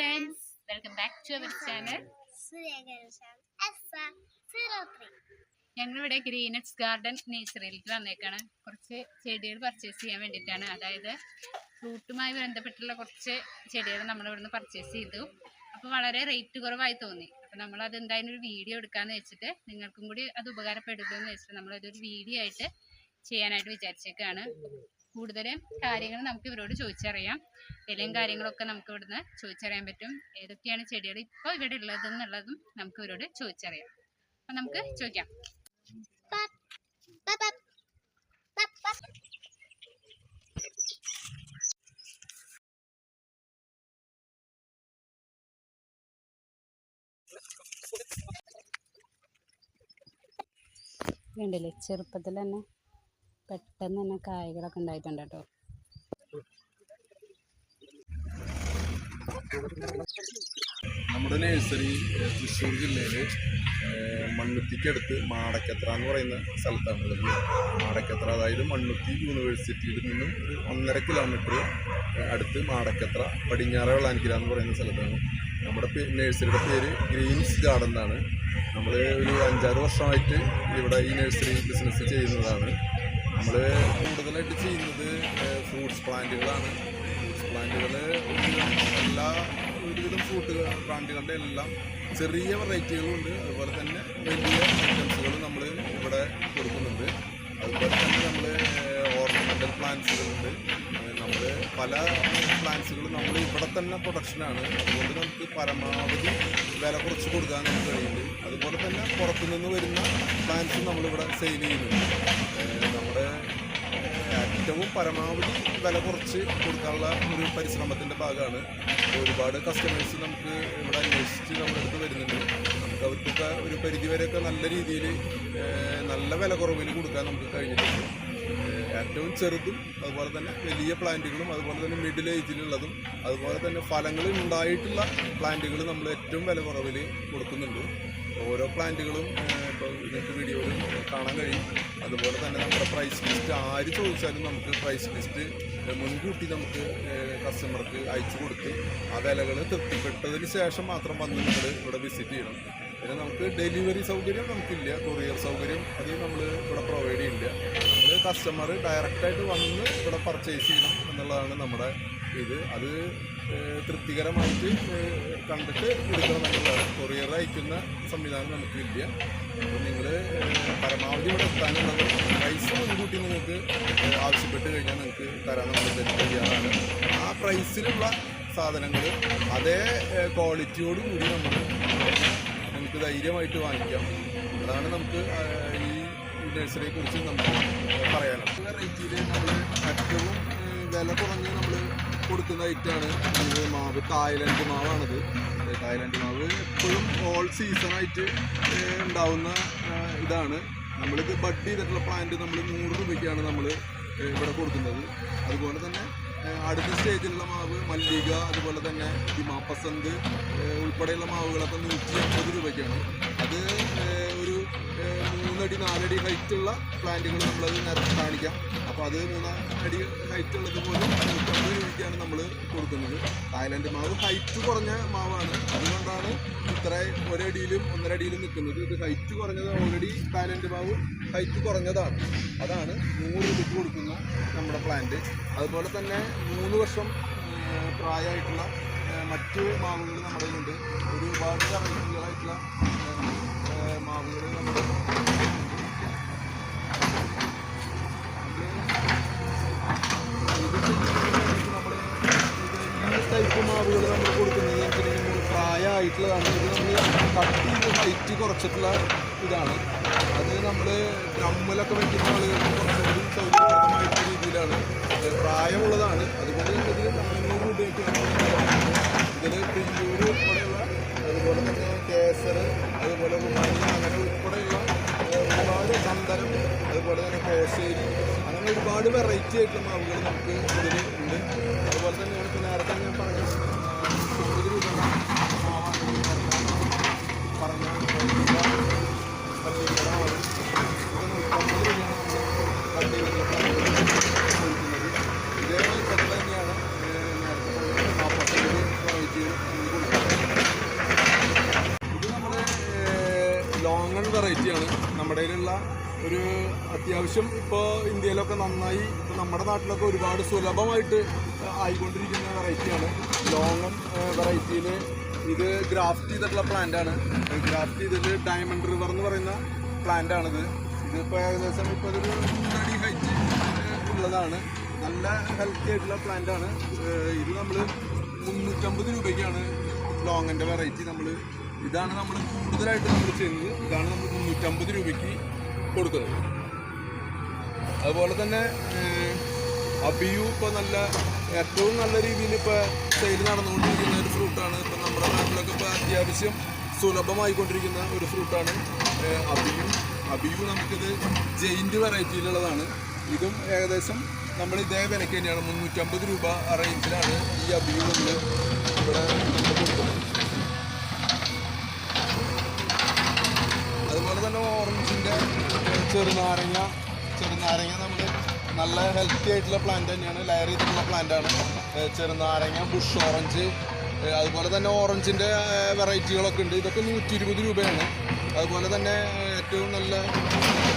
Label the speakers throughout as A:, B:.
A: Friends welcome back to our channel ഞങ്ങളിവിടെ ഗ്രീനറ്റ്സ് garden നേച്ചറിയിലേക്ക് വന്നേക്കാണ്. കുറച്ച് ചെടികൾ പർച്ചേസ് ചെയ്യാൻ വേണ്ടിയിട്ടാണ്. അതായത് ഫ്രൂട്ടുമായി ബന്ധപ്പെട്ടുള്ള കുറച്ച് ചെടികൾ നമ്മൾ ഇവിടുന്ന് പർച്ചേസ് ചെയ്തു. അപ്പോൾ വളരെ റേറ്റ് കുറവായി തോന്നി. അപ്പോൾ നമ്മൾ അത് എന്തായാലും ഒരു വീഡിയോ എടുക്കാമെന്ന് വെച്ചിട്ട് നിങ്ങൾക്കും കൂടി അത് ഉപകാരപ്പെടുമെന്ന് വെച്ചിട്ട് നമ്മളതൊരു വീഡിയോ ആയിട്ട് ചെയ്യാനായിട്ട് വിചാരിച്ചേക്കാണ്. കൂടുതലും കാര്യങ്ങൾ നമുക്ക് ഇവരോട് ചോദിച്ചറിയാം. വിലയും കാര്യങ്ങളൊക്കെ നമുക്ക് ഇവിടുന്ന് ചോദിച്ചറിയാൻ പറ്റും. ഏതൊക്കെയാണ് ചെടികൾ ഇപ്പോൾ ഇവിടെ ഉള്ളത് എന്നുള്ളതും നമുക്ക് ഇവരോട് ചോദിച്ചറിയാം. അപ്പം നമുക്ക് ചോദിക്കാം.
B: കണ്ടില്ലേ? ചെറുപ്പത്തിൽ തന്നെ പെട്ടെന്ന് തന്നെ കായകളൊക്കെ ഉണ്ടായിട്ടുണ്ട് കേട്ടോ.
C: നമ്മുടെ നഴ്സറി തൃശ്ശൂർ ജില്ലയിൽ മണ്ണുത്തിക്കടുത്ത് മാടക്കത്ര എന്ന് പറയുന്ന സ്ഥലത്താണ് ഉള്ളത് മാടക്കത്ര അതായത് മണ്ണുത്തി യൂണിവേഴ്സിറ്റിയിൽ നിന്നും ഒരു ഒന്നര കിലോമീറ്റർ അടുത്ത് മാടക്കത്ര പടിഞ്ഞാറ വെള്ളാനിക്കര എന്ന് പറയുന്ന സ്ഥലത്താണ്. നമ്മുടെ നഴ്സറിയുടെ പേര് ഗ്രീൻസ് ഗാർഡൻ എന്നാണ്. നമ്മൾ ഒരു അഞ്ചാറ് വർഷമായിട്ട് ഇവിടെ ഈ നഴ്സറി ബിസിനസ് ചെയ്യുന്നതാണ്. നമ്മൾ കൂടുതലായിട്ട് ചെയ്യുന്നത് ഫ്രൂട്ട്സ് പ്ലാന്റുകളാണ് ഫ്രൂട്ട്സ് പ്ലാന്റുകൾ എല്ലാ ഒരുവിധം ഫ്രൂട്ട് പ്ലാന്റുകളുടെ എല്ലാം ചെറിയ വെറൈറ്റികളുണ്ട് അതുപോലെ തന്നെ വലിയ ഐറ്റംസുകൾ നമ്മൾ ഇവിടെ കൊടുക്കുന്നുണ്ട്. അതുപോലെ തന്നെ നമ്മൾ ഓർണമെന്റൽ പ്ലാന്റ്സുകളുണ്ട് നമ്മൾ പല പ്ലാന്റ്സുകളും നമ്മൾ ഇവിടെ തന്നെ പ്രൊഡക്ഷനാണ് അതുകൊണ്ട് നമുക്ക് പരമാവധി വില കുറച്ച് കൊടുക്കാൻ നമുക്ക് കഴിയുന്നുണ്ട്. അതുപോലെ തന്നെ പുറത്തുനിന്ന് വരുന്ന പ്ലാന്റ്സും നമ്മളിവിടെ സെയിൽ ചെയ്യുന്നുണ്ട്. ഏറ്റവും പരമാവധി വില കുറച്ച് കൊടുക്കാനുള്ള ഒരു പരിശ്രമത്തിന്റെ ഭാഗമാണ്. ഒരുപാട് കസ്റ്റമേഴ്സ് നമുക്ക് ഇവിടെ അന്വേഷിച്ച് നമ്മുടെ അടുത്ത് വരുന്നുണ്ട്. നമുക്ക് അവർക്കൊക്കെ ഒരു പരിധിവരെയൊക്കെ നല്ല രീതിയിൽ നല്ല വില കുറവിൽ കൊടുക്കാൻ നമുക്ക് കഴിഞ്ഞിട്ടുണ്ട്. ഏറ്റവും ചെറുതും അതുപോലെ തന്നെ വലിയ പ്ലാന്റുകളും അതുപോലെ തന്നെ മിഡിൽ ഏജിലുള്ളതും അതുപോലെ തന്നെ ഫലങ്ങൾ ഉണ്ടായിട്ടുള്ള പ്ലാന്റുകൾ നമ്മൾ ഏറ്റവും വില കുറവിൽ കൊടുക്കുന്നുണ്ട്. ഓരോ പ്ലാന്റുകളും ഇപ്പോൾ നിങ്ങൾക്ക് വീഡിയോയിൽ കാണാൻ കഴിയും. അതുപോലെ തന്നെ നമ്മുടെ പ്രൈസ് ലിസ്റ്റ് ആര് ചോദിച്ചാലും നമുക്ക് പ്രൈസ് ലിസ്റ്റ് മുൻകൂട്ടി നമുക്ക് കസ്റ്റമർക്ക് അയച്ചു കൊടുത്ത് ആ വിലകൾ തൃപ്തിപ്പെട്ടതിന് ശേഷം മാത്രം വന്ന് നിങ്ങൾ ഇവിടെ വിസിറ്റ് ചെയ്യണം. പിന്നെ നമുക്ക് ഡെലിവറി സൗകര്യം നമുക്കില്ല. കൊറിയർ സൗകര്യം അത് നമ്മൾ ഇവിടെ പ്രൊവൈഡ് ചെയ്യില്ല. നമ്മൾ കസ്റ്റമർ ഡയറക്റ്റായിട്ട് വന്ന് ഇവിടെ പർച്ചേസ് ചെയ്യണം എന്നുള്ളതാണ് നമ്മുടെ ഇത്. അത് തൃപ്തികരമായിട്ട് കണ്ടിട്ട് എടുക്കണം കൊറിയർ അയക്കുന്ന സംവിധാനം നമുക്കില്ല അപ്പോൾ നിങ്ങൾ പരമാവധി ഇവിടെ എത്താനുള്ളത് പ്രൈസ് മുൻകൂട്ടി നിങ്ങൾക്ക് ആവശ്യപ്പെട്ട് കഴിഞ്ഞാൽ നിങ്ങൾക്ക് തരാൻ നമ്മൾ തയ്യാറാണ്. ആ പ്രൈസിലുള്ള സാധനങ്ങൾ അതേ ക്വാളിറ്റിയോട് കൂടി നമുക്ക് നമുക്ക് ധൈര്യമായിട്ട് വാങ്ങിക്കാം. അതാണ് നമുക്ക് ഈ നഴ്സറിയെ കുറിച്ച് നമുക്ക് പറയാനുള്ളത്. റേറ്റിൽ നമ്മൾ ഏറ്റവും വില കുറഞ്ഞ് കൊടുക്കുന്ന ഐറ്റമാണ്. ഇത് മാവ് തായ്ലൻഡ് മാവാണത്. തായ്ലൻഡ് മാവ് എപ്പോഴും ഓൾ സീസണായിട്ട് ഉണ്ടാവുന്ന ഇതാണ്. നമ്മളിത് ബഡ് ചെയ്തിട്ടുള്ള പ്ലാന്റ് നമ്മൾ നൂറ് രൂപയ്ക്കാണ് നമ്മൾ ഇവിടെ കൊടുക്കുന്നത്. അതുപോലെ തന്നെ അടുത്ത സ്റ്റേജിലുള്ള മാവ് മല്ലിക അതുപോലെ തന്നെ ഈ മാപ്പസന്ത് ഉൾപ്പെടെയുള്ള മാവുകളൊക്കെ നൂറ്റി അമ്പത് രൂപയ്ക്കാണ്. അത് ഒരു മൂന്നടി നാലടി ഹൈറ്റുള്ള പ്ലാന്റുകൾ നമ്മളത് നേരത്തെ കാണിക്കാം. അപ്പോൾ അത് മൂന്നടി ഹൈറ്റ് ഉള്ളത് പോലും നൂറ്റമ്പത് രൂപയ്ക്കാണ് നമ്മൾ കൊടുക്കുന്നത്. തായ്ലൻഡ് മാവ് ഹൈറ്റ് കുറഞ്ഞ മാവാണ്. അതുകൊണ്ടാണ് ഇത്ര ഒരടിയിലും ഒന്നരടിയിലും നിൽക്കുന്നത്. ഇത് ഹൈറ്റ് കുറഞ്ഞത് ഓൾറെഡി തായ്ലൻഡ് മാവ് ഹൈറ്റ് കുറഞ്ഞതാണ്. അതാണ് നൂറ് രൂപയ്ക്ക് കൊടുക്കുന്ന നമ്മുടെ പ്ലാന്റ്. അതുപോലെ തന്നെ മൂന്ന് വർഷം പ്രായമായിട്ടുള്ള മറ്റ് മാവുകൾ നമ്മുടെ കയ്യിലുണ്ട്. ഒരുപാട് നമ്മുടെ ടൈപ്പ് മാവുകൾ നമ്മൾ കൊടുക്കുന്നത് ഇത് നമ്മൾ കട്ട് കുറച്ചിട്ടുള്ള ഇതാണ് അത് നമ്മൾ ഡ്രമ്മിലൊക്കെ വെക്കുന്ന ആളുകൾക്ക് കുറച്ചുകൂടി രീതിയിലാണ്. പ്രായമുള്ളതാണ് അതുകൊണ്ട് വെറൈറ്റി ആയിട്ടുള്ള മാവുകൾ നമുക്ക് ഇതിൽ ഉണ്ട്. അതുപോലെ തന്നെ നമ്മുടെ കയ്യിലുള്ള ഒരു അത്യാവശ്യം ഇപ്പോൾ ഇന്ത്യയിലൊക്കെ നന്നായി ഇപ്പോൾ നമ്മുടെ നാട്ടിലൊക്കെ ഒരുപാട് സുലഭമായിട്ട് ആയിക്കൊണ്ടിരിക്കുന്ന വെറൈറ്റിയാണ്. ലോങ്ങം വെറൈറ്റിയിൽ ഇത് ഗ്രാഫ്റ്റ് ചെയ്തിട്ടുള്ള പ്ലാന്റാണ് ഗ്രാഫ്റ്റ് ചെയ്തിട്ട് ഡയമണ്ട് റിവർ എന്ന് പറയുന്ന പ്ലാന്റ് ആണിത്. ഇതിപ്പോൾ ഏകദേശം ഇപ്പോൾ ഇതൊരു മൂന്നടി ഹൈറ്റ് ഉള്ളതാണ്. നല്ല ഹെൽത്തി ആയിട്ടുള്ള പ്ലാന്റാണ് ഇത് നമ്മൾ മുന്നൂറ്റമ്പത് രൂപയ്ക്കാണ് ലോങ്ങിന്റെ വെറൈറ്റി നമ്മൾ ഇതാണ് നമ്മൾ കൂടുതലായിട്ട് നമ്മൾ ചെയ്യുന്നത്. ഇതാണ് നമ്മൾ മുന്നൂറ്റമ്പത് രൂപയ്ക്ക് കൊടുക്കുന്നത്. അതുപോലെ തന്നെ അബിയു ഇപ്പോൾ നല്ല ഏറ്റവും നല്ല രീതിയിൽ ഇപ്പോൾ സെയിൽ നടന്നുകൊണ്ടിരിക്കുന്ന ഒരു ഫ്രൂട്ടാണ് ഇപ്പം നമ്മുടെ നാട്ടിലൊക്കെ ഇപ്പോൾ അത്യാവശ്യം സുലഭമായിക്കൊണ്ടിരിക്കുന്ന ഒരു ഫ്രൂട്ടാണ് അബിയു. അബിയു നമുക്കിത് ജെയിന്റ് വെറൈറ്റിയിലുള്ളതാണ് ഇതും ഏകദേശം നമ്മൾ ഇതേ വിലയ്ക്ക് തന്നെയാണ്. മുന്നൂറ്റമ്പത് രൂപ റേഞ്ചിലാണ് ഈ അബിയു നമ്മൾ ഇവിടെ കൊടുക്കുന്നത്. ചെറുനാരങ്ങ ചെറുനാരങ്ങ നമ്മൾ നല്ല ഹെൽത്തി ആയിട്ടുള്ള പ്ലാന്റ് തന്നെയാണ് ലയർ ചെയ്തിട്ടുള്ള പ്ലാന്റ് ആണ്. ഏഹ് ചെറുനാരങ്ങ ബുഷ് ഓറഞ്ച് അതുപോലെ തന്നെ ഓറഞ്ചിന്റെ വെറൈറ്റികളൊക്കെ ഉണ്ട്. ഇതൊക്കെ നൂറ്റി ഇരുപത് രൂപയാണ്. അതുപോലെ തന്നെ ഏറ്റവും നല്ല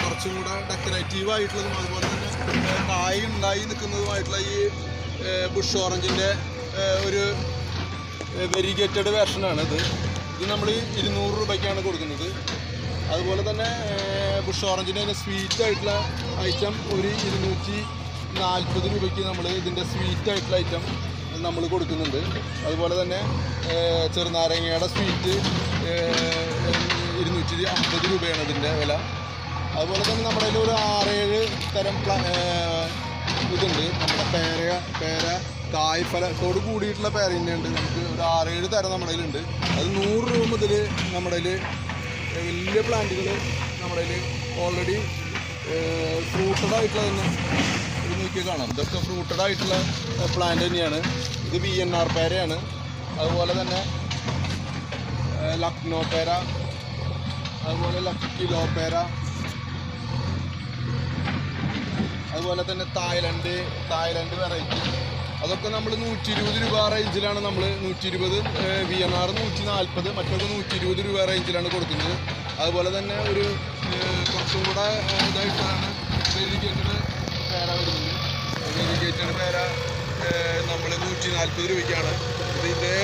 C: കുറച്ചും കൂടെ ഡെക്കറേറ്റീവ് ആയിട്ടുള്ളതും അതുപോലെ തന്നെ കായ് ഉണ്ടായി നിൽക്കുന്നതുമായിട്ടുള്ള ഈ ബുഷ് ഓറഞ്ചിന്റെ ഒരു വെരിഗേറ്റഡ് വേർഷനാണ് ഇത് ഇത് നമ്മൾ ഇരുന്നൂറ് രൂപയ്ക്കാണ് കൊടുക്കുന്നത്. അതുപോലെ തന്നെ ബുഷ് ഓറഞ്ചിന്റെ തന്നെ സ്വീറ്റ് ആയിട്ടുള്ള ഐറ്റം ഒരു ഇരുന്നൂറ്റി നാൽപ്പത് രൂപയ്ക്ക് നമ്മൾ ഇതിന്റെ സ്വീറ്റ് ആയിട്ടുള്ള ഐറ്റം നമ്മൾ കൊടുക്കുന്നുണ്ട്. അതുപോലെ തന്നെ ചെറുനാരങ്ങയുടെ സ്വീറ്റ് ഇരുന്നൂറ്റി അമ്പത് രൂപയാണ് ഇതിന്റെ വില. അതുപോലെ തന്നെ നമ്മുടെ കയ്യിൽ ഒരു ആറേഴ് തരം ഇതുണ്ട്. നമ്മുടെ പേര പേര കായ്ഫലത്തോട് കൂടിയിട്ടുള്ള പേര തന്നെയുണ്ട്. നമുക്ക് ഒരു ആറേഴ് തരം നമ്മുടെ കയ്യിലുണ്ട്. അത് നൂറ് രൂപ മുതൽ നമ്മുടെ കയ്യിൽ വലിയ പ്ലാന്റുകൾ നമ്മുടെ ഓൾറെഡി ഫ്രൂട്ടഡ് ആയിട്ടുള്ള തന്നെ. ഇത് നോക്കിയാൽ കാണാം. ഇതൊക്കെ ഫ്രൂട്ടഡ് ആയിട്ടുള്ള പ്ലാന്റ് തന്നെയാണ്. ഇത് വി എൻ ആർ പേരയാണ്. അതുപോലെ തന്നെ ലക്നോ പേര. അതുപോലെ ലക്കിലോ പേര. അതുപോലെ തന്നെ തായ്ലൻഡ് തായ്ലൻഡ് വെറൈറ്റി അതൊക്കെ നമ്മൾ നൂറ്റി ഇരുപത് രൂപ റേഞ്ചിലാണ് നമ്മൾ നൂറ്റി ഇരുപത് വി എൻ ആർ നൂറ്റി നാൽപ്പത് മറ്റൊക്കെ നൂറ്റി ഇരുപത് രൂപ റേഞ്ചിലാണ് കൊടുക്കുന്നത്. അതുപോലെ തന്നെ ഒരു കുറച്ചും കൂടെ ഇതായിട്ടാണ് വെരിഗേറ്റഡ് പേര വരുന്നത് വെരിഗേറ്റഡ് പേര നമ്മൾ നൂറ്റി നാൽപ്പത് രൂപയ്ക്കാണ്. ഇതേ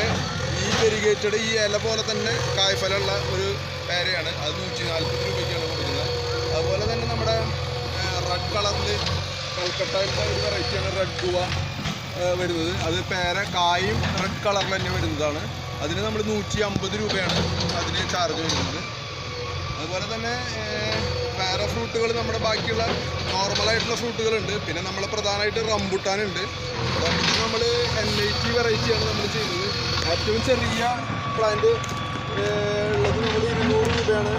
C: ഈ വെരിഗേറ്റഡ് ഈ ഇല പോലെ തന്നെ കായ്ഫലമുള്ള ഒരു പേരയാണ്. അത് നൂറ്റി നാൽപ്പത് രൂപയ്ക്കാണ് കൊടുക്കുന്നത്. അതുപോലെ തന്നെ നമ്മുടെ റെഡ് കളറിൽ കൽക്കട്ടയിലത്തെ ഒരു വെറൈറ്റിയാണ് റെഡ് ഗുവ വരുന്നത്. അത് പേര കായും റെഡ് കളറിൽ തന്നെ വരുന്നതാണ്. അതിന് നമ്മൾ നൂറ്റി അമ്പത് രൂപയാണ് അതിന് ചാർജ് വരുന്നത്. അതുപോലെ തന്നെ വേറെ ഫ്രൂട്ടുകൾ നമ്മുടെ ബാക്കിയുള്ള നോർമലായിട്ടുള്ള ഫ്രൂട്ടുകളുണ്ട്. പിന്നെ നമ്മൾ പ്രധാനമായിട്ട് റംബുട്ടാനുണ്ട്. റംബുട്ടാൻ നമ്മൾ എൻ ഐ ടി വെറൈറ്റിയാണ് നമ്മൾ ചെയ്യുന്നത്. ഏറ്റവും ചെറിയ പ്ലാന്റ് ഉള്ളത് നമ്മൾ ഇരുന്നൂറ് രൂപയാണ്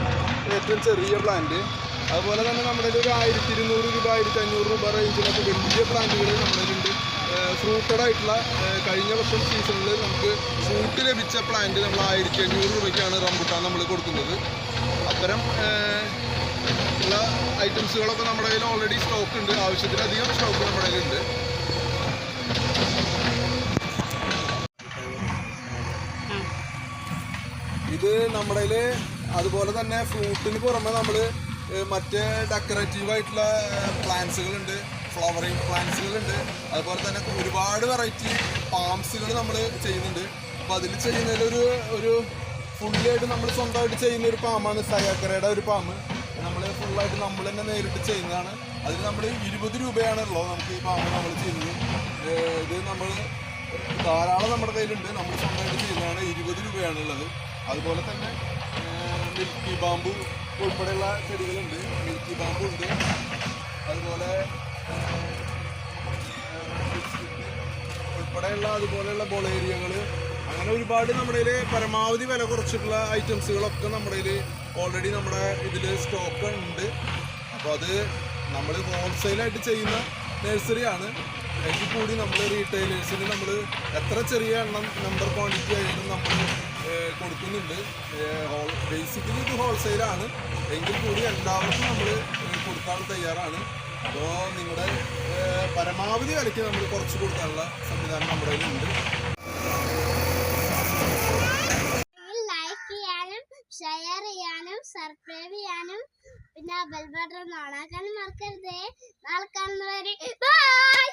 C: ഏറ്റവും ചെറിയ പ്ലാന്റ് അതുപോലെ തന്നെ നമ്മുടെ ഒരു ആയിരത്തി ഇരുന്നൂറ് രൂപ ആയിരത്തി അഞ്ഞൂറ് രൂപ റേഞ്ചിലൊക്കെ വലിയ പ്ലാന്റുകൾ നമ്മുടെ കയ്യിലുണ്ട്. ഫ്രൂട്ടഡ് ആയിട്ടുള്ള കഴിഞ്ഞ വർഷം സീസണിൽ നമുക്ക് ഫ്രൂട്ട് ലഭിച്ച പ്ലാന്റ് നമ്മൾ ആയിരത്തി അഞ്ഞൂറ് രൂപയ്ക്കാണ് റംബുട്ടാൻ നമ്മൾ കൊടുക്കുന്നത്. അത്തരം ഉള്ള ഐറ്റംസുകളൊക്കെ നമ്മുടെ കയ്യിൽ ഓൾറെഡി സ്റ്റോക്ക് ഉണ്ട്. ആവശ്യത്തിലധികം സ്റ്റോക്ക് നമ്മുടെ കയ്യിലുണ്ട്. ഇത് നമ്മുടെ കയ്യിൽ അതുപോലെ തന്നെ ഫ്രൂട്ടിന് പുറമെ നമ്മൾ മറ്റ് ഡെക്കറേറ്റീവ് ആയിട്ടുള്ള പ്ലാന്റ്സുകളുണ്ട് ഫ്ലവറിങ് പ്ലാന്റ്സുകളുണ്ട് അതുപോലെ തന്നെ ഒരുപാട് വെറൈറ്റി പാംസുകൾ നമ്മൾ ചെയ്യുന്നുണ്ട്. അപ്പോൾ അതിൽ ചെയ്യുന്നതിൽ ഒരു ഒരു ഫുള്ളായിട്ട് നമ്മൾ സ്വന്തമായിട്ട് ചെയ്യുന്ന ഒരു പാമാണ് സയാക്കരയുടെ ഒരു പാമ്പ്. നമ്മൾ ഫുള്ളായിട്ട് നമ്മൾ തന്നെ നേരിട്ട് ചെയ്യുന്നതാണ്. അതിൽ നമ്മൾ ഇരുപത് രൂപയാണ് ഉള്ളത് നമുക്ക് ഈ പാമ്പ് നമ്മൾ ചെയ്യുന്നത്. ഇത് നമ്മൾ ധാരാളം നമ്മുടെ കയ്യിലുണ്ട്. നമ്മൾ സ്വന്തമായിട്ട് ചെയ്യുന്നതാണ്. ഇരുപത് രൂപയാണ് ഉള്ളത്. അതുപോലെ തന്നെ മിൽക്കി ബാമ്പു ഉൾപ്പെടെയുള്ള ചെടികളുണ്ട്. മിൽക്കി ബാമ്പു ഉണ്ട്. അതുപോലെ ഉൾപ്പെടെയുള്ള അതുപോലെയുള്ള ബൊളേരിയകൾ അങ്ങനെ ഒരുപാട് നമ്മുടെ പരമാവധി വില കുറച്ചിട്ടുള്ള ഐറ്റംസുകളൊക്കെ നമ്മുടെ ഓൾറെഡി നമ്മുടെ ഇതിൽ സ്റ്റോക്ക് ഉണ്ട്. അപ്പോൾ അത് നമ്മൾ ഹോൾസെയിലായിട്ട് ചെയ്യുന്ന നഴ്സറിയാണ് എങ്കിൽ കൂടി നമ്മൾ റീറ്റെയിലേഴ്സിന് നമ്മൾ എത്ര ചെറിയ എണ്ണം നമ്പർ ക്വാണ്ടിറ്റി ആയാലും നമ്മൾ കൊടുക്കുന്നുണ്ട്. ഹോൾ ബേസിക്കലി ഇത് ഹോൾസെയിലാണ് എങ്കിൽ കൂടി എല്ലാവർക്കും നമ്മൾ കൊടുക്കാൻ തയ്യാറാണ്. അപ്പോൾ നിങ്ങളുടെ പരമാവധി വിലയ്ക്ക് നമ്മൾ കുറച്ച് കൊടുക്കാനുള്ള സംവിധാനം നമ്മുടെ കയ്യിലുണ്ട്
D: ലൈക്ക് ചെയ്യാനും ഷെയർ ചെയ്യാനും സബ് സബ്സ്ക്രൈബ് ചെയ്യാനും പിന്നെ ബെൽ ബട്ടൺ ഓണാക്കാനും മറക്കരുതേ. നാളെ കാണുന്നവരെ. ബൈ